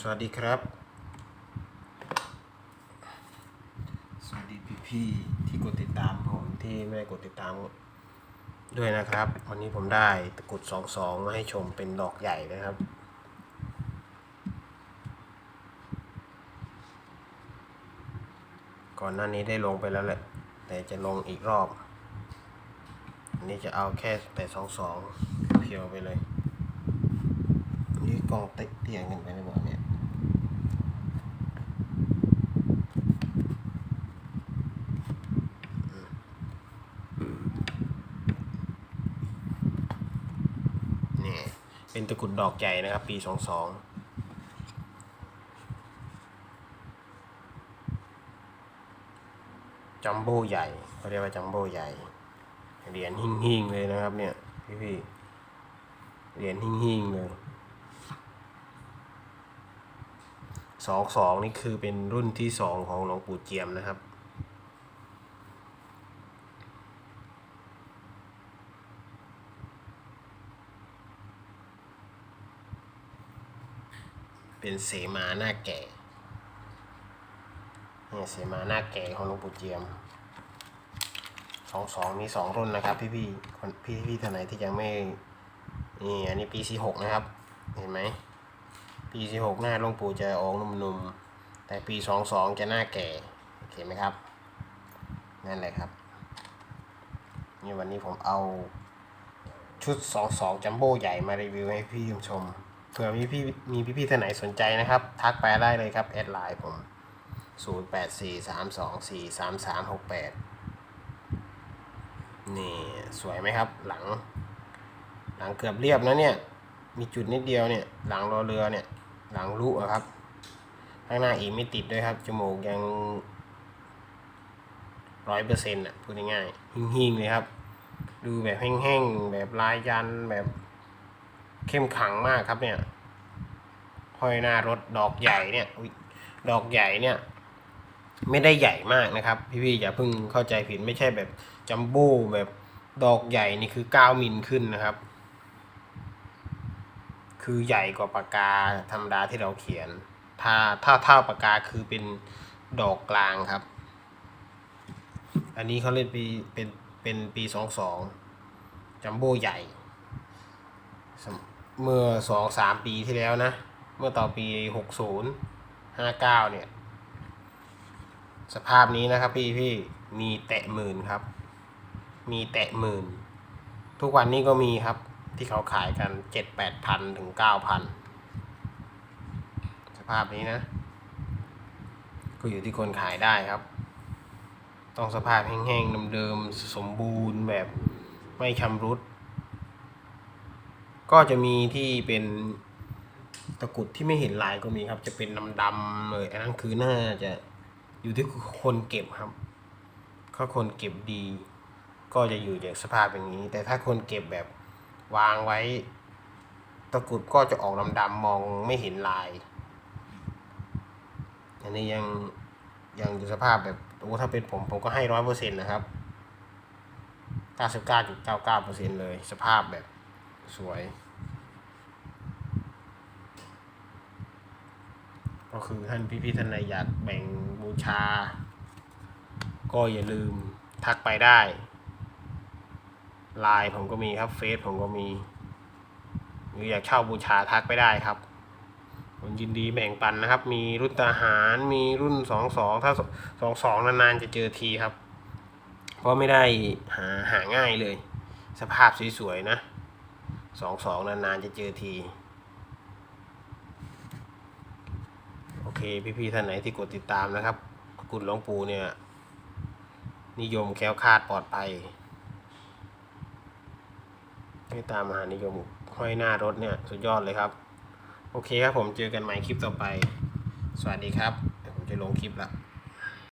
สวัสดีครับ สวัสดีพี่ๆที่กดติดตามผมที่ไม่ได้กดติดตามด้วยนะครับ วันนี้ผมได้ตะกรุดสองสองมาให้ชมเป็นดอกใหญ่นะครับ ก่อนหน้านี้ได้ลงไปแล้วแหละ แต่จะลงอีกรอบอันนี้จะเอาแค่แต่สองสองเพียวไปเลยนี่กองเต็กเตียงกันไปหรือเปล่าเนี่ย นี่เป็นตะกรุดดอกใหญ่นะครับ ปีสองสองจัมโบ้ใหญ่เขาเรียกว่าจัมโบ้ใหญ่เหรียญหิ่งๆเลยนะครับ เนี่ยพี่ๆเหรียญหิ่งๆเลยสองสองนี่คือเป็นรุ่นที่สองของหลวงปู่เจียมนะครับ เป็นเสมาหน้าแก่เนี่ยเสมาหน้าแก่ของหลวงปู่เจียมสองสองมีสองรุ่นนะครับพี่พี่ๆคนพี่พี่ท่านไหนที่ยังไม่นี่อันนี้ปีสี่หกนะครับเห็นไหมปีสี่หกหน้าหลวงปู่จะออกนุ่มๆแต่ปีสองสองจะหน้าแก่เห็นไหมครับนั่นแหละครับนี่วันนี้ผมเอาชุดสองสองจัมโบ้ใหญ่มารีวิวให้พี่ชม เผื่อมีพี่มีพี่ๆท่านไหนสนใจนะครับ ทักไปได้เลยครับ แอดไลน์ผม 0 8 4 3 2 4 3 3 6 8 นี่สวยไหมครับ หลัง หลังเกือบเรียบนะเนี่ย มีจุดนิดเดียวเนี่ย หลังรอเรือเนี่ย หลังลุอะครับ ข้างหน้าอีกไม่ติดด้วยครับ จมูกยังร้อยเปอร์เซ็นต์อะพูดง่ายๆหิ่งๆเลยครับ ดูแบบแห้งๆ แบบลายยันแบบ เข้มขังมากครับเนี่ยห้อยหน้ารถดอกใหญ่เนี่ยดอกใหญ่เนี่ย ไม่ได้ใหญ่มากนะครับ พี่ๆอย่าเพิ่งเข้าใจผิดไม่ใช่แบบจัมโบ้แบบดอกใหญ่นี่คือ9มิลขึ้นนะครับ คือใหญ่กว่าปากกาธรรมดาที่เราเขียน ถ้าถ้าเท่าปากกาคือเป็นดอกกลางครับ อันนี้เขาเล่นปีเป็นเป็นปีสองสองจัมโบ้ใหญ่ เมื่อสองสามปีที่แล้วนะ เมื่อต่อปีหกศูนย์ห้าเก้าเนี่ย สภาพนี้นะครับพี่พี่มีแตะหมื่นครับ มีแตะหมื่น ทุกวันนี้ก็มีครับที่เขาขายกันเจ็ดแปดพันถึงเก้าพันสภาพนี้นะ ก็อยู่ที่คนขายได้ครับ ต้องสภาพแห้งๆเดิมๆสมบูรณ์แบบไม่ชำรุด ก็จะมีที่เป็นตะกุดที่ไม่เห็นลายก็มีครับ จะเป็นดำๆเลยอันนั้นคือน่าจะอยู่ที่คนเก็บครับถ้าคนเก็บดี ก็จะอยู่ในสภาพอย่างนี้ แต่ถ้าคนเก็บแบบวางไว้ ตะกุดก็จะออกดำๆมองไม่เห็นลาย อันนี้ยังยังอยู่สภาพแบบโอ้ถ้าเป็นผมผมก็ให้ร้อยเปอร์เซ็นต์นะครับเก้าสิบเก้าจุดเก้าเก้าเปอร์เซ็นต์เลย สภาพแบบ สวย ก็คือท่านพี่ๆท่านใดอยากแบ่งบูชา ก็อย่าลืมทักไปได้ไลน์ผมก็มีครับเฟซผมก็มีหรืออยากเช่าบูชาทักไปได้ครับผมยินดีแบ่งปันนะครับ มีรุ่นทหารมีรุ่นสองสองถ้าสองสองนานๆจะเจอทีครับ เพราะไม่ได้หาหาง่ายเลย สภาพสวยๆนะ สองสองนานๆจะเจอที โอเค พี่ๆท่านไหนที่กดติดตามนะครับกุฎหลวงปู่เนี่ย นิยมแค้วคาดปลอดภัยให้ตามมหานิยมห้อยหน้ารถเนี่ย สุดยอดเลยครับ โอเคครับผมเจอกันใหม่คลิปต่อไป สวัสดีครับเดี๋ยวผมจะลงคลิปละ